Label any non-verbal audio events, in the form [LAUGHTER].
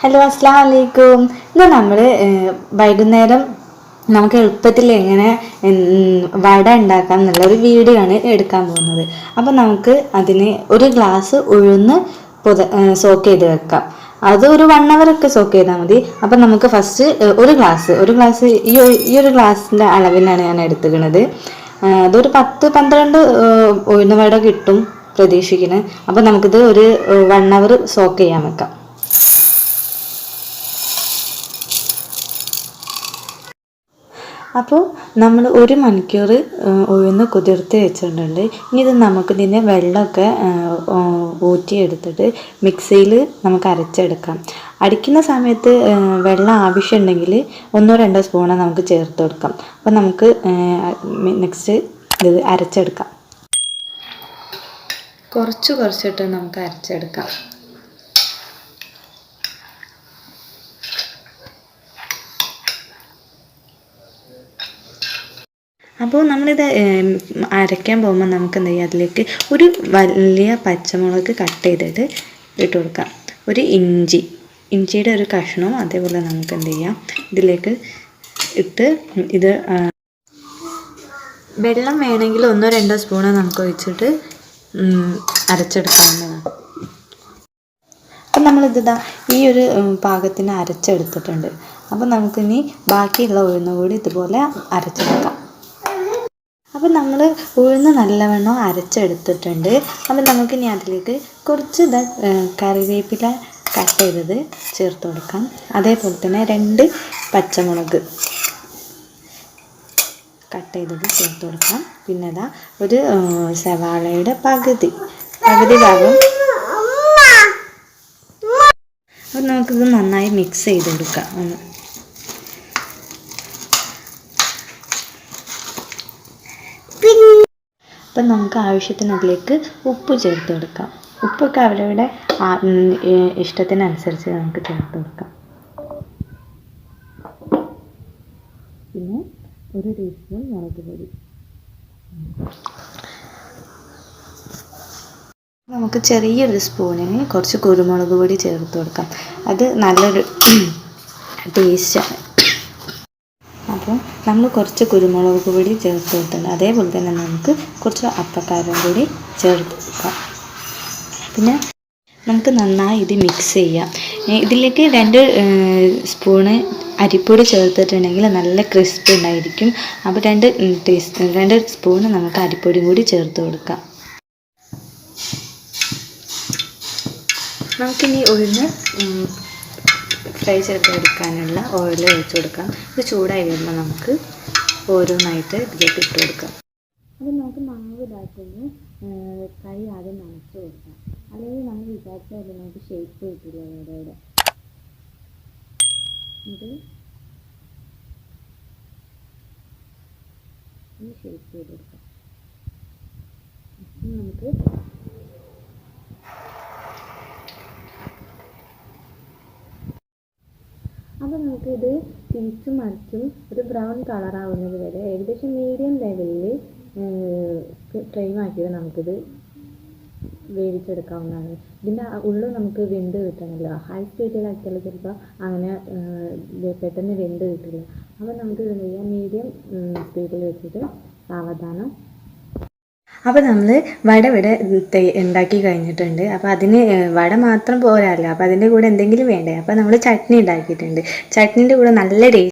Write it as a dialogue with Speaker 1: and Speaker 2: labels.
Speaker 1: Hello അസ്സാം വലൈക്കും ഇന്ന് നമ്മൾ വൈകുന്നേരം നമുക്ക് എളുപ്പത്തിൽ എങ്ങനെ വട ഉണ്ടാക്കാം എന്നുള്ള ഒരു വീഡിയോ ആണ് എടുക്കാൻ പോകുന്നത്. അപ്പോൾ നമുക്ക് അതിന് ഒരു ഗ്ലാസ് ഉഴുന്ന് പുത സോക്ക് ചെയ്ത് വെക്കാം. അത് ഒരു വൺ ഒക്കെ സോക്ക് ചെയ്താൽ മതി. അപ്പം നമുക്ക് ഫസ്റ്റ് ഒരു ഗ്ലാസ് ഒരു ഗ്ലാസ് ഈ ഈ ഒരു ഗ്ലാസിന്റെ അളവിനാണ് ഞാൻ എടുത്തുക്കുന്നത് അതൊരു പത്ത് പന്ത്രണ്ട് ഉഴുന്ന ഉഴുന്ന് വട കിട്ടും പ്രതീക്ഷിക്കുന്നത് അപ്പോൾ നമുക്കിത് ഒരു വൺ അവർ സോക്ക് ചെയ്യാൻ വെക്കാം. അപ്പോൾ നമ്മൾ ഒരു മണിക്കൂർ ഉഴുന്ന് കുതിർത്ത് വെച്ചിട്ടുണ്ട്. ഇനി ഇത് നമുക്ക് ഇതിന്റെ വെള്ളമൊക്കെ ഊറ്റിയെടുത്തിട്ട് മിക്സിയിൽ നമുക്ക് അരച്ചെടുക്കാം. അടിക്കുന്ന സമയത്ത് വെള്ളം ആവശ്യമുണ്ടെങ്കിൽ ഒന്നോ രണ്ടോ സ്പൂണ് നമുക്ക് ചേർത്ത് കൊടുക്കാം. അപ്പോൾ നമുക്ക് നെക്സ്റ്റ് ഇത് അരച്ചെടുക്കാം. കുറച്ച് കുറച്ചിട്ട് നമുക്ക് അരച്ചെടുക്കാം. അപ്പോൾ നമ്മളിത് അരയ്ക്കാൻ പോകുമ്പോൾ നമുക്ക് എന്താ ചെയ്യാം? അതിലേക്ക് ഒരു വലിയ പച്ചമുളക് കട്ട് ചെയ്തിട്ട് ഇട്ട് കൊടുക്കാം. ഒരു ഇഞ്ചി. ഇഞ്ചിയുടെ ഒരു കഷ്ണവും അതേപോലെ നമുക്ക് എന്ത് ചെയ്യാം? ഇതിലേക്ക് ഇട്ട് ഇത് വെള്ളം വേണമെങ്കിൽ ഒന്നോ രണ്ടോ സ്പൂണ് നമുക്ക് ഒഴിച്ചിട്ട് അരച്ചെടുക്കാവുന്നതാണ്. അപ്പം നമ്മളിതാ ഈ ഒരു പാകത്തിന് അരച്ചെടുത്തിട്ടുണ്ട്. അപ്പം നമുക്കിനി ബാക്കിയുള്ള ഉഴുന്ന കൂടി ഇതുപോലെ അരച്ചെടുക്കാം. അപ്പം നമ്മൾ ഉഴുന്ന് നല്ലവണ്ണം അരച്ചെടുത്തിട്ടുണ്ട്. അപ്പം നമുക്കിനി അതിലേക്ക് കുറച്ച് കറിവേപ്പില കട്ട് ചെയ്തത് ചേർത്ത് കൊടുക്കാം. അതേപോലെ തന്നെ രണ്ട് പച്ചമുളക് കട്ട് ചെയ്തത് ചേർത്ത് കൊടുക്കാം. പിന്നെ ഇതാ ഒരു സവാളയുടെ പകുതി. പകുതി ഭാഗം. അപ്പം നമുക്കിത് നന്നായി മിക്സ് ചെയ്ത് കൊടുക്കാം ഒന്ന് അപ്പം നമുക്ക് ആവശ്യത്തിന് അതിലേക്ക് ഉപ്പ് ചേർത്ത് കൊടുക്കാം. ഉപ്പൊക്കെ അവരവരുടെ ഇഷ്ടത്തിനനുസരിച്ച് നമുക്ക് ചേർത്ത് കൊടുക്കാം. പിന്നെ ഒരു ടീസ്പൂൺ മുളക് പൊടി. നമുക്ക് ചെറിയൊരു സ്പൂണിന് കുറച്ച് കുരുമുളക് പൊടി ചേർത്ത് കൊടുക്കാം. അത് നല്ലൊരു [CLEARS THROAT] ടേസ്റ്റാണ്. അപ്പോൾ നമ്മൾ കുറച്ച് കുരുമുളക് പൊടി ചേർത്ത് കൊടുത്തിട്ടുണ്ട്. അതേപോലെ തന്നെ നമുക്ക് കുറച്ച് അപ്പക്കാരം കൂടി ചേർത്ത് കൊടുക്കാം. പിന്നെ നമുക്ക് നന്നായി ഇത് മിക്സ് ചെയ്യാം. ഇതിലേക്ക് രണ്ട് സ്പൂണ് അരിപ്പൊടി ചേർത്തിട്ടുണ്ടെങ്കിൽ നല്ല ക്രിസ്പി ഉണ്ടായിരിക്കും. അപ്പോൾ രണ്ട് ടീസ്പൂൺ രണ്ട് സ്പൂണ് നമുക്ക് അരിപ്പൊടിയും കൂടി ചേർത്ത് കൊടുക്കാം. നമുക്കിനി ഉം, ഫ്രൈ ചെയ്തെടുക്കാനുള്ള ഓയിൽ ഒഴിച്ച് കൊടുക്കാം. ഇത് ചൂടായി വരുമ്പോൾ നമുക്ക് ഓരോന്നായിട്ട് ഇതിലേക്ക് ഇട്ട് കൊടുക്കാം. അപ്പം നമുക്ക് മാവ് ഇതാക്കുന്നു കൈ ആദ്യം നനച്ച് കൊടുക്കാം. അല്ലെങ്കിൽ നമ്മൾ വിചാരിച്ചാൽ നമുക്ക് ഷേപ്പ് കിട്ടില്ല അവിടെ ഇത് ഷേപ്പ് ചെയ്ത് കൊടുക്കാം നമുക്ക് അപ്പോൾ നമുക്കിത് തിരിച്ചും മറിച്ചും ഒരു ബ്രൗൺ കളറാവുന്നത് വരെ ഏകദേശം മീഡിയം ലെവലിൽ ഫ്ലെയിം ആക്കിയത് നമുക്കിത് വേവിച്ചെടുക്കാവുന്നതാണ്. ഇതിന്റെ ഉള്ളിൽ നമുക്ക് വെന്ത് കിട്ടണമല്ലോ ഹൈ സ്പീഡിലാക്കിയാൽ ചിലപ്പോൾ അങ്ങനെ പെട്ടെന്ന് വെന്ത് കിട്ടില്ല. അപ്പോൾ നമുക്ക് ഇത് ചെയ്യാം? മീഡിയം സ്പീഡിൽ വെച്ചിട്ട് സാവധാനം അപ്പോൾ നമ്മൾ വട ഇവിടെ ഉണ്ടാക്കി കഴിഞ്ഞിട്ടുണ്ട്. അപ്പോൾ അതിന് വട മാത്രം പോരാല്ലോ. അപ്പോൾ അതിന്റെ കൂടെ എന്തെങ്കിലും വേണ്ടേ? അപ്പോൾ നമ്മൾ ചട്നി ഉണ്ടാക്കിയിട്ടുണ്ട്. ചട്നീന്റെ കൂടെ നല്ല ടേസ്റ്റ്